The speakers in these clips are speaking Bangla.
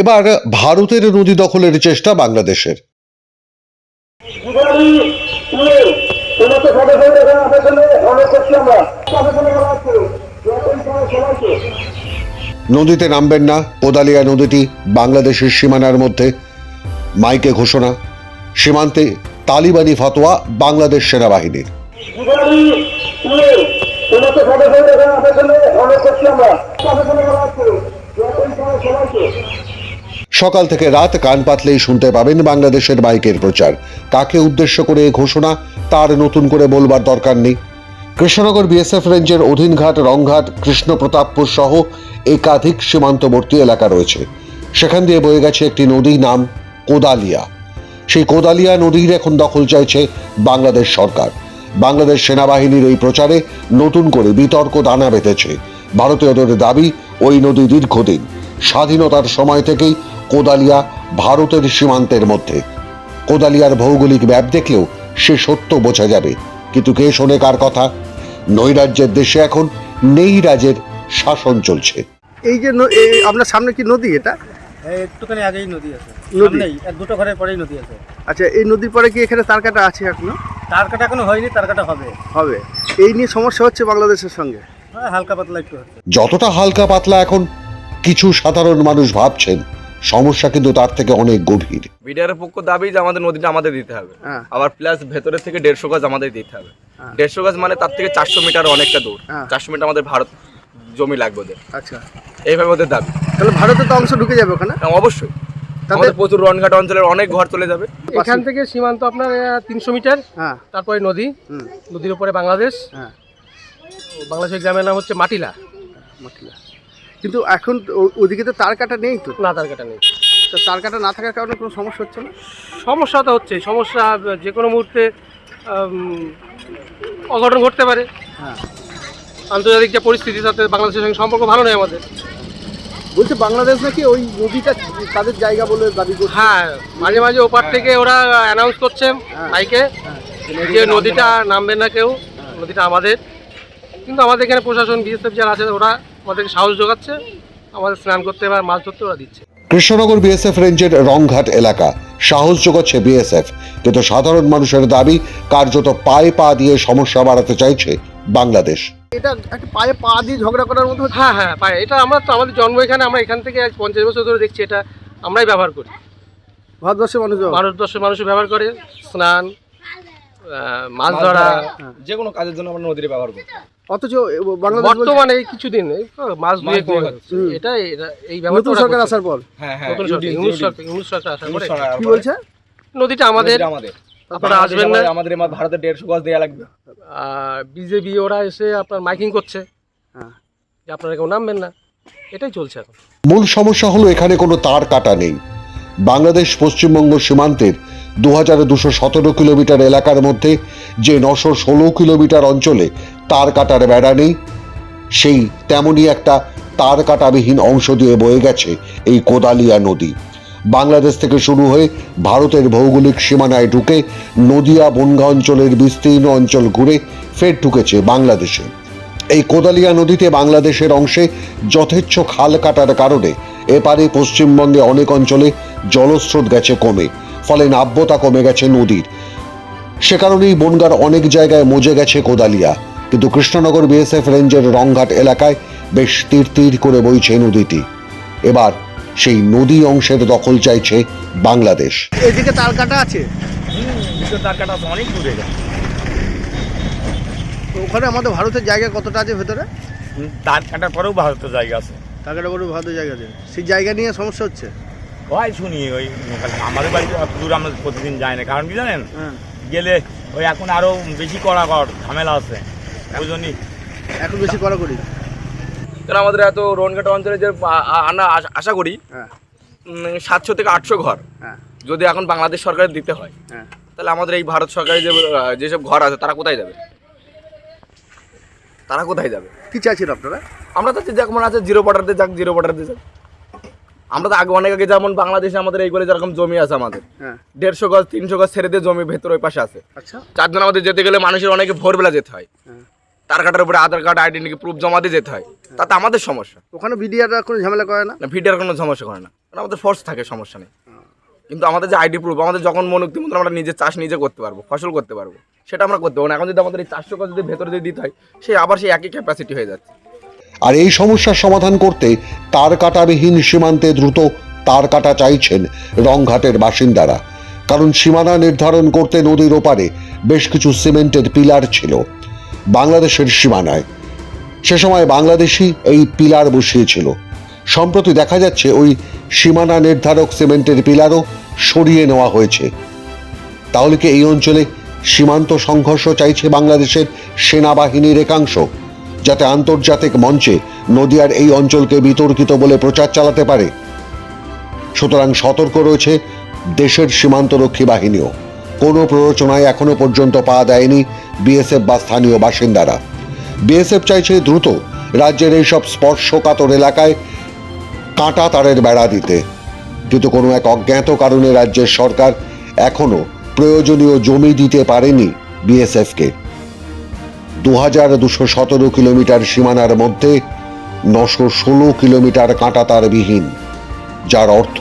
এবার ভারতের নদী দখলের চেষ্টা বাংলাদেশের। নদীতে নামবেন না কোদালিয়া নদীটি বাংলাদেশের সীমানার মধ্যে। মাইকে ঘোষণা সীমান্তে তালিবানি ফতোয়া বাংলাদেশ সেনাবাহিনীর। আমরা। সকাল থেকে রাত কান পাতলেই শুনতে পাবেন বাংলাদেশের মাইকের প্রচার। কাকে উদ্দেশ্য করে ঘোষণা, তার নতুন করে বলবার দরকার নেই। কৃষ্ণনগর বিএসএফ রেঞ্জের অধীনঘাট, রংঘাট, কৃষ্ণপ্রতাপপুর সহ একাধিক সীমান্তবর্তী এলাকা রয়েছে। সেখান দিয়ে বয়ে গেছে একটি নদী নাম কোদালিয়া। সেই কোদালিয়া নদীর এখন দখল চাইছে বাংলাদেশ সরকার। বাংলাদেশ সেনাবাহিনীর এই প্রচারে নতুন করে বিতর্ক দানা বেঁধেছে। ভারতীয়দের দাবি, ওই নদী দীর্ঘদিন স্বাধীনতার সময় থেকেই কোদালিয়া ভারতের সীমান্তের মধ্যে। কোদালিয়ার ভৌগোলিক ম্যাপ দেখলেও সে সত্য বোঝা যাবে। কিন্তু কে শোনে কার কথা? নৈরাজ্যের দেশে এখন নেই রাজের শাসন চলছে। এই যে এই আপনার সামনে কি নদী এটা? একটুখানি আগেই নদী আছে। নদী? এক দুটো ঘরের পরেই নদী আছে। আচ্ছা এই নদীর পরে কি এখানে তার কাটা আছে এখনও? তার কাটা এখনও হয়নি তার কাটা হবে। হবে। এই নিয়ে সমস্যা হচ্ছে বাংলাদেশের সঙ্গে? হ্যাঁ, হালকা পাতলা একটু যতটা হালকা পাতলা এখন কিছু সাধারণ মানুষ ভাবছেন সমস্যা কিন্তু তার থেকে অনেক গভীর। বিডিআর পক্ষ দাবি যে আমাদের নদীটা আমাদের দিতে হবে। হ্যাঁ। আবার প্লাস ভেতরে থেকে দেড়শো গাছ আমাদের দিতে হবে। হ্যাঁ। দেড়শো গাছ মানে তার থেকে চারশো মিটার অনেকটা দূর। হ্যাঁ। চারশো মিটার আমাদের ভারত জমি লাগবে ওদের। আচ্ছা। এইভাবে ওদের দাবি। তাহলে ভারতে তো অংশ ঢুকে যাবে ওখানে? হ্যাঁ, অবশ্যই। তাদের আমাদের প্রচুর রনঘাট অঞ্চলের অনেক ঘর চলে যাবে। এখান থেকে সীমান্ত আপনার তিনশো মিটার। হ্যাঁ। তারপরে নদী। নদীর উপরে বাংলাদেশ। হ্যাঁ। বাংলাদেশের গ্রামের নাম হচ্ছে মাটিলা। মাটিলা। কিন্তু এখন ওদিকে তো তার কাটা নেই তো? না তার কাটা নেই। তো তার কাটা না থাকার কারণে কোনো সমস্যা হচ্ছে না? সমস্যা তো হচ্ছে সমস্যা যে কোনো মুহূর্তে অঘটন ঘটতে পারে। হ্যাঁ। আন্তর্জাতিক যে পরিস্থিতি তাতে বাংলাদেশের সঙ্গে সম্পর্ক ভালো নয় আমাদের। বলছে বাংলাদেশ নাকি ওই নদীটা তাদের জায়গা বলে দাবি করছে। হ্যাঁ মাঝে মাঝে ওপার থেকে ওরা অ্যানাউন্স করছে মাইকে যে নদীটা নামবে না। কেউ নদীটা আমাদের। কিন্তু আমাদের এখানে প্রশাসন বিএসএফ যারা আছে ওরা আমাদেরকে সাহস যোগাচ্ছে আমাদের স্নান করতে বা মাছ ধরতে ওরা দিচ্ছে। কৃষ্ণনগর বিএসএফ রেঞ্জের রংঘাট এলাকা সাহস যোগাচ্ছে বিএসএফ কিন্তু সাধারণ মানুষের দাবি কার্যত পায়ে পা দিয়ে সমস্যা বাড়াতে চাইছে বাংলাদেশ। এটা একটা পায়ে পা দিয়ে ঝগড়া করার মতো হ্যাঁ হ্যাঁ পায়। এটা আমরা তো আমাদের জন্ম এখানে আমরা এখান থেকে আজ পঞ্চাশ বছর ধরে দেখছি এটা আমরাই ব্যবহার করি। ভারতবর্ষের মানুষ ভারতবর্ষের মানুষ ব্যবহার করে স্নান মাছ ধরা যে কোনো কাজের জন্য আমরা নদীর ব্যবহার করি অথচ বর্তমানে কিছুদিন মাছ ধুয়ে কমে যাচ্ছে। এটা এই ব্যবহার নতুন সরকার আসার পর। হ্যাঁ হ্যাঁ নতুন সরকার। আসার পরে কি বলছে? নদীটা আমাদের আমাদের। আপনারা আসবেন না। আমাদের এবার ভারতের দেড়শো গজ দেওয়া লাগবে। বিজেপি ওরা এসে আপনার মাইকিং করছে। হ্যাঁ। যে আপনারা কেউ নামবেন না। এটাই চলছে এখন। মূল সমস্যা হলো এখানে কোনো তার কাটা নেই। বাংলাদেশ পশ্চিমবঙ্গ সীমান্তের দু হাজার দুশো সতেরো কিলোমিটার এলাকার মধ্যে যে নশো ষোলো কিলোমিটার অঞ্চলে তার কাটার বেড়া নেই, সেই তেমনই একটা তার কাটাবিহীন অংশ দিয়ে বয়ে গেছে এই কোদালিয়া নদী। বাংলাদেশ থেকে শুরু হয়ে ভারতের ভৌগোলিক সীমানায় ঢুকে নদিয়া বনগা অঞ্চলের বিস্তীর্ণ অঞ্চল ঘুরে ফের ঢুকেছে বাংলাদেশে। এই কোদালিয়া নদীতে বাংলাদেশের অংশে যথেচ্ছ খাল কাটার কারণে এপারে পশ্চিমবঙ্গে অনেক অঞ্চলে জলস্রোত গেছে কমে। ফলে নাব্যতা কমে গেছে নদীর। সে কারণেই বনগার অনেক জায়গায় মজে গেছে কোদালিয়া। কিন্তু কৃষ্ণনগর বিএসএফ রেঞ্জের রংঘাট এলাকায় বেশ তীর তীর করে বইছে নদীটি। এবার সেই নদী অংশের দখল চাইছে বাংলাদেশ। এদিকে তার কাটা আছে? তার কাটা অনেক দূরে ওখানে আমাদের ভারতের জায়গা কতটা আছে ভেতরে? তার কাটার পরেও ভারতের জায়গা আছে। তার কাটা বড় ভারতের জায়গা আছে। সেই জায়গা নিয়ে সমস্যা হচ্ছে? হয় শুনি ওই আমাদের বাড়িতে অত দূর আমরা প্রতিদিন যাই না। কারণ কি জানেন? হ্যাঁ। গেলে ওই এখন আরও বেশি করা কর ঝামেলা আছে। ওই জন্যই। এখন বেশি করা করি কারণ আমাদের এত রনঘাট অঞ্চলে যে আ- আ- আশা- আশা করি হ্যাঁ। সাতশো থেকে আটশো ঘর হ্যাঁ। যদি এখন বাংলাদেশ সরকারের দিতে হয় হ্যাঁ। তাহলে আমাদের এই ভারত সরকারের যে যেসব ঘর আছে তারা কোথায় যাবে? তারা কোথায় যাবে? কি চাইছেন আপনারা? আমরা তো যেমন আছে জিরো বর্ডারতে যাক জিরো বর্ডারতে যাক। আমরা তো আগে অনেক আগে যেমন বাংলাদেশে আমাদের এইগুলো যেরকম জমি আছে আমাদের হ্যাঁ। দেড়শো গজ তিনশো গজ ছেড়ে দিয়ে জমি ভেতর ওই পাশে আছে। আচ্ছা। চারজন আমাদের যেতে গেলে মানুষের অনেকে ভোরবেলা যেতে হয়। হ্যাঁ। তার কাটার উপরে আধার কার্ড আইডেন্টি প্রুফ জমা দিয়ে যেতে হয়। তাতে আমাদের সমস্যা। ওখানে বিডিআররা কোনো ঝামেলা করে না? ভিডিওর কোনো সমস্যা করে না। কারণ আমাদের ফোর্স থাকে সমস্যা নেই। কিন্তু আমাদের যে আইডি প্রুফ আমাদের যখন মনোক্তি মতন আমরা নিজে চাষ নিজে করতে পারব ফসল করতে পারব সেটা আমরা করতে পারব না। এখন যদি আমাদের এই চারশো কাজ যদি ভেতরে যদি দিতে হয় সে আবার সেই একই ক্যাপাসিটি হয়ে যাচ্ছে। আর এই সমস্যার সমাধান করতে তার কাটাবিহীন সীমান্তে দ্রুত তার কাটা চাইছেন রংঘাটের বাসিন্দারা। কারণ সীমানা নির্ধারণ করতে নদীর ওপারে বেশ কিছু সিমেন্টের পিলার ছিল বাংলাদেশের সীমানায়। সে সময় বাংলাদেশি এই পিলার বসিয়েছিল। সম্প্রতি দেখা যাচ্ছে ওই সীমানা নির্ধারক সিমেন্টের পিলারও সরিয়ে নেওয়া হয়েছে। তাহলে কি এই অঞ্চলে সীমান্ত সংঘর্ষ চাইছে বাংলাদেশের সেনাবাহিনীর একাংশ? যাতে আন্তর্জাতিক মঞ্চে নদিয়ার এই অঞ্চলকে বিতর্কিত বলে প্রচার চালাতে পারে। সুতরাং সতর্ক রয়েছে দেশের সীমান্তরক্ষী বাহিনীও। কোনো প্ররোচনায় এখনও পর্যন্ত পা দেয়নি বিএসএফ বা স্থানীয় বাসিন্দারা। বিএসএফ চাইছে দ্রুত রাজ্যের এইসব স্পর্শকাতর এলাকায় কাঁটা তারের বেড়া দিতে। কিন্তু কোনো এক অজ্ঞাত কারণে রাজ্যের সরকার এখনও প্রয়োজনীয় জমি দিতে পারেনি বিএসএফকে। দু হাজার দুশো সতেরো কিলোমিটার সীমানার মধ্যে নশো ষোলো কিলোমিটার বিহীন যার অর্থ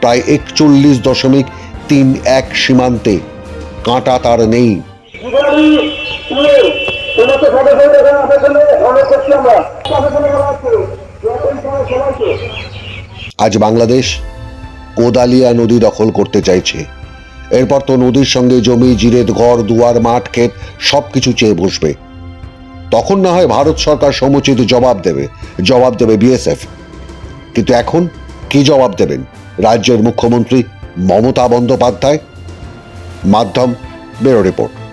প্রায় একচল্লিশ দশমিক তিন এক সীমান্তে কাঁটা তার নেই। আজ বাংলাদেশ কোদালিয়া নদী দখল করতে চাইছে। এরপর তো নদীর সঙ্গে জমি জিরেদ ঘর, দুয়ার, মাঠ, ক্ষেত সব কিছু চেয়ে বসবে। তখন না হয় ভারত সরকার সমুচিত জবাব দেবে জবাব দেবে বিএসএফ। কিন্তু এখন কি জবাব দেবেন? রাজ্যের মুখ্যমন্ত্রী মমতা বন্দ্যোপাধ্যায়? মাধ্যম বেরো রিপোর্ট।